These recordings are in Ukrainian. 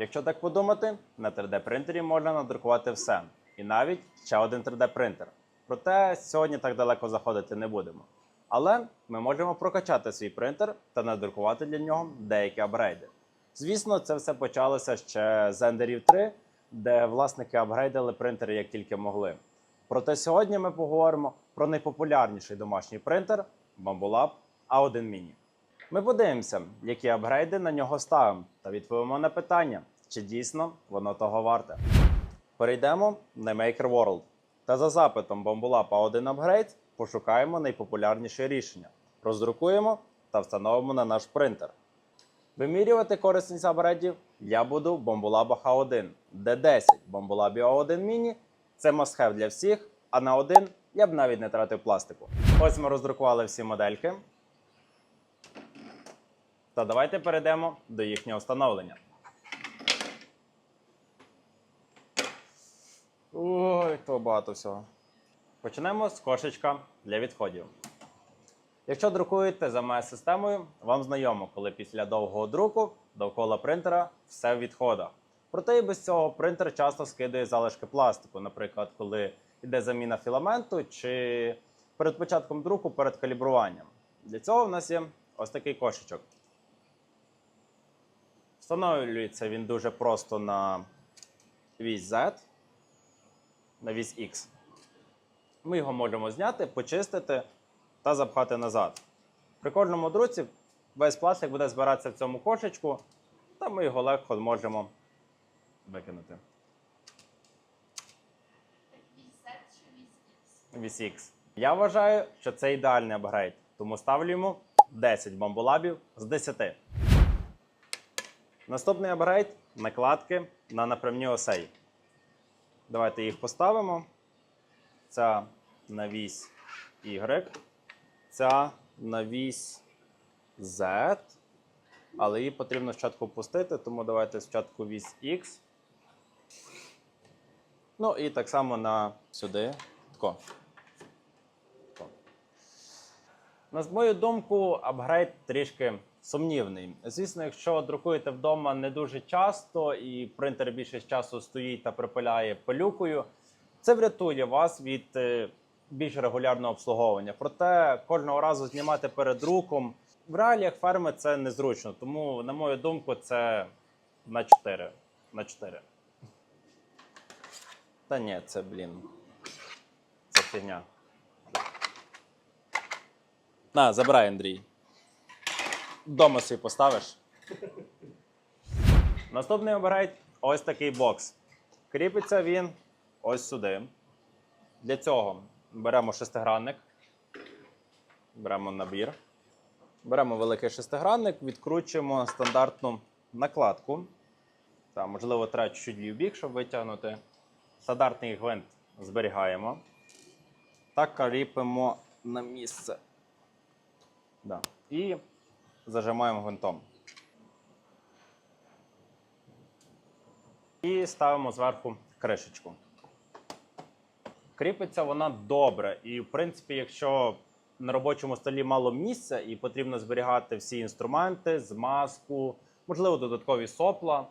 Якщо так подумати, на 3D принтері можна надрукувати все. І навіть ще один 3D принтер. Проте сьогодні так далеко заходити не будемо. Але ми можемо прокачати свій принтер та надрукувати для нього деякі апгрейди. Звісно, це все почалося ще з Enderів 3, де власники апгрейдили принтери як тільки могли. Проте сьогодні ми поговоримо про найпопулярніший домашній принтер Bambolab A1 Mini. Ми подивимося, які апгрейди на нього ставимо, та відповімо на питання, чи дійсно воно того варте. Перейдемо на Maker World. Та за запитом Bambolab A1 Upgrade пошукаємо найпопулярніше рішення, роздрукуємо та встановимо на наш принтер. Вимірювати корисність апгрейдів я буду в Bambolab H1, де 10 Bambolab A1 Mini це must-have для всіх, а на один я б навіть не тратив пластику. Ось ми роздрукували всі модельки. Та давайте перейдемо до їхнього встановлення. Ой, то багато всього. Почнемо з кошечка для відходів. Якщо друкуєте за моєю системою, вам знайомо, коли після довгого друку довкола принтера все в відходах. Проте і без цього принтер часто скидає залишки пластику, наприклад, коли йде заміна філаменту чи перед початком друку перед калібруванням. Для цього в нас є ось такий кошечок. Встановлюється він дуже просто на вісь Z, на вісь X. Ми його можемо зняти, почистити та запхати назад. При кожному друці весь пластик буде збиратися в цьому кошечку, та ми його легко можемо викинути. Вісь X. Я вважаю, що це ідеальний апгрейд, тому ставлю йому 10 бамбулабів з 10. Наступний апгрейд накладки на направні осей. Давайте їх поставимо. Ця на вісь Y, ця на вісь Z. Але її потрібно спочатку опустити, тому давайте спочатку вісь X. Ну і так само на сюди. Тако. На мою думку, апгрейд трішки сумнівний. Звісно, якщо друкуєте вдома не дуже часто і принтер більшість часу стоїть та припиляє пилюкою, це врятує вас від е, більш регулярного обслуговування. Проте кожного разу знімати перед друком в реаліях ферми це незручно. Тому, на мою думку, це на 4. На 4. Та ні, це, блін. Це фігня. На, забирай, Андрій. Дома собі поставиш. Наступний обирай ось такий бокс. Кріпиться він ось сюди. Для цього беремо шестигранник, беремо набір, беремо великий шестигранник, відкручуємо стандартну накладку. Та, можливо, треба чуть-чуть в бік, щоб витягнути. Стандартний гвинт зберігаємо. Та кріпимо на місце. Да. І зажимаємо гвинтом. І ставимо зверху кришечку. Кріпиться вона добре. І, в принципі, якщо на робочому столі мало місця і потрібно зберігати всі інструменти, змазку, можливо, додаткові сопла.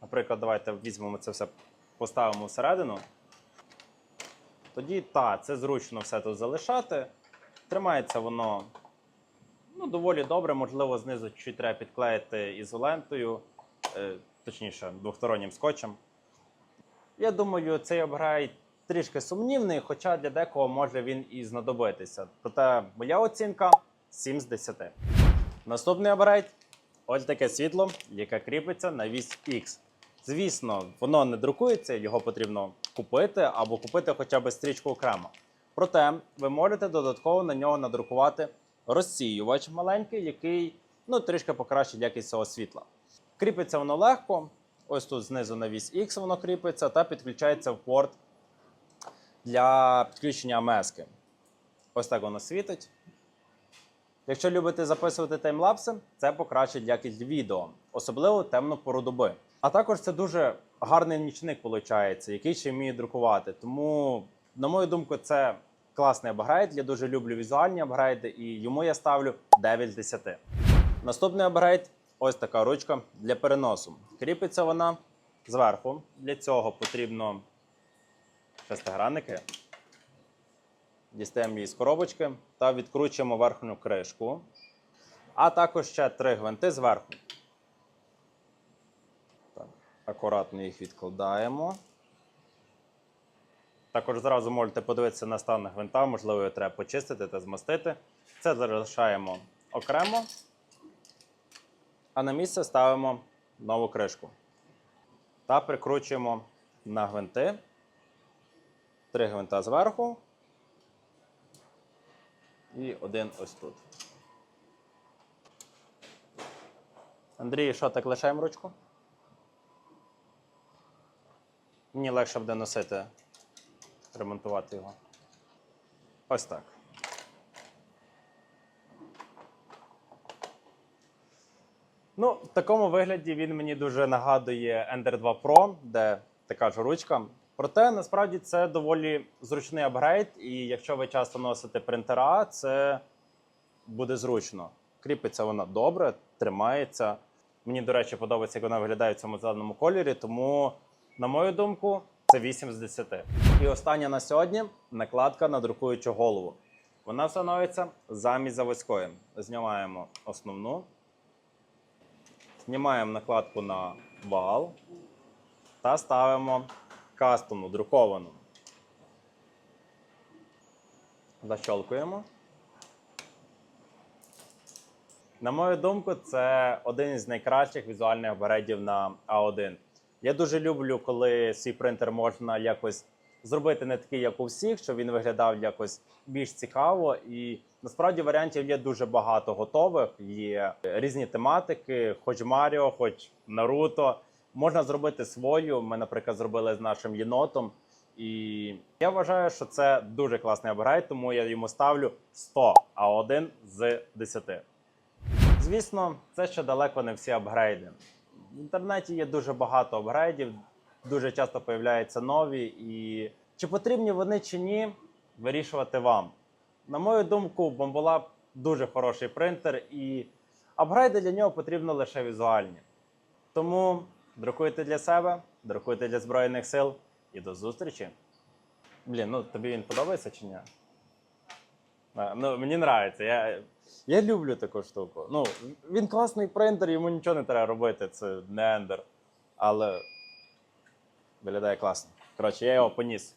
Наприклад, давайте візьмемо це все, поставимо всередину. Тоді так, це зручно все тут залишати. Тримається воно ну, доволі добре, можливо, знизу чуть треба підклеїти ізолентою, е, точніше, двостороннім скотчем. Я думаю, цей апгрейд трішки сумнівний, хоча для декого може він і знадобитися. Проте моя оцінка 7 з 10. Наступний апгрейд ось таке світло, яке кріпиться на вісь X. Звісно, воно не друкується, його потрібно купити або купити хоча б стрічку окремо. Проте ви можете додатково на нього надрукувати розсіювач маленький, який ну, трішки покращить якість цього світла. Кріпиться воно легко. Ось тут знизу на вісь X воно кріпиться та підключається в порт для підключення АМС-ки. Ось так воно світить. Якщо любите записувати таймлапси, це покращить якість відео, особливо темну пору доби. А також це дуже гарний нічник, виходить, який ще вміє друкувати. Тому, на мою думку, це класний апгрейд. Я дуже люблю візуальні апгрейди, і йому я ставлю 9 з 10. Наступний апгрейд ось така ручка для переносу. Кріпиться вона зверху. Для цього потрібно шестигранники. Дістаємо її з коробочки та відкручуємо верхню кришку. А також ще три гвинти зверху. Так, акуратно їх відкладаємо. Також зразу можете подивитися на стан гвинта, можливо, його треба почистити та змастити. Це залишаємо окремо. А на місце ставимо нову кришку. Та прикручуємо на гвинти. Три гвинта зверху. І один ось тут. Андрій, що так лишаємо ручку? Мені легше буде носити, ремонтувати його. Ось так. Ну, в такому вигляді він мені дуже нагадує Ender 2 Pro, де така ж ручка. Проте насправді це доволі зручний апгрейд, і якщо ви часто носите принтера, це буде зручно. Кріпиться вона добре, тримається. Мені, до речі, подобається, як вона виглядає в цьому зеленому кольорі, тому, на мою думку, це 8 з 10. І остання на сьогодні накладка на друкуючу голову. Вона встановиться замість заводської. Знімаємо основну. Знімаємо накладку на бал та ставимо кастомну, друковану. Защолкуємо. На мою думку, це один із найкращих візуальних апаратів на А1. Я дуже люблю, коли свій принтер можна якось зробити не такий, як у всіх, щоб він виглядав якось більш цікаво. І насправді варіантів є дуже багато готових. Є різні тематики, хоч Маріо, хоч Наруто. Можна зробити свою. Ми, наприклад, зробили з нашим єнотом. І я вважаю, що це дуже класний апгрейд, тому я йому ставлю 100, а 1 з 10. Звісно, це ще далеко не всі апгрейди. В інтернеті є дуже багато апгрейдів, дуже часто появляються нові. І чи потрібні вони чи ні, вирішувати вам. На мою думку, Бомболаб дуже хороший принтер, і апгрейди для нього потрібно лише візуальні. Тому друкуйте для себе, друкуйте для Збройних сил і до зустрічі. Блін, ну тобі він подобається чи ні? Ну, мені подобається. Я, я люблю таку штуку. Ну, він класний принтер, йому нічого не треба робити, це не ендер. Але виглядає класно. Коротше, я його поніс.